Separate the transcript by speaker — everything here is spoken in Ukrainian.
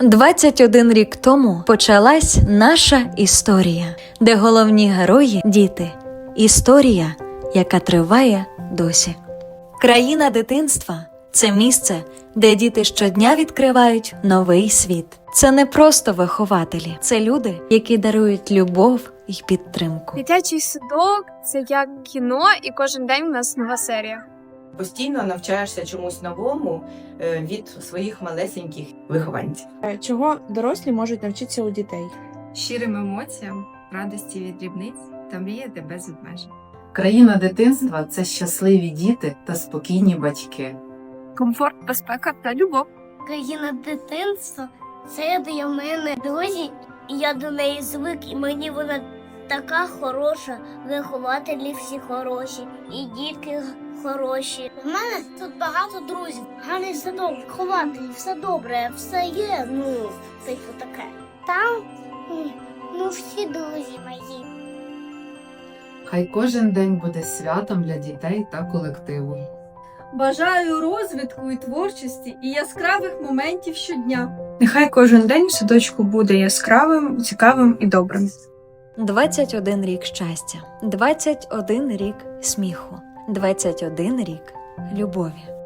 Speaker 1: 21 рік тому почалась наша історія, де головні герої діти. Історія, яка триває досі. Країна дитинства це місце, де діти щодня відкривають новий світ. Це не просто вихователі, це люди, які дарують любов і підтримку.
Speaker 2: Дитячий садок це як кіно, і кожен день у нас нова серія.
Speaker 3: Постійно навчаєшся чомусь новому е, від своїх малесеньких вихованців.
Speaker 4: Е, Чого дорослі можуть навчитися у дітей?
Speaker 5: щирим емоціям, радості від дрібниць та мріяти без обмежень.
Speaker 6: Країна дитинства це щасливі діти та спокійні батьки.
Speaker 2: Комфорт, безпека та любов.
Speaker 7: країна дитинства це для мене друзі, і я до неї звик, і мені вона така хороша, вихователі всі хороші, і дітки хороші. У мене тут багато друзів, гарний садок, вихователі, все добре, все є, ну, типу таке. Там ну всі друзі мої.
Speaker 6: Хай кожен день буде святом для дітей та колективу.
Speaker 8: Бажаю розвитку і творчості і яскравих моментів щодня.
Speaker 2: Нехай кожен день в садочку буде яскравим, цікавим і добрим.
Speaker 1: 21 рік щастя, 21 рік сміху, 21 рік любові.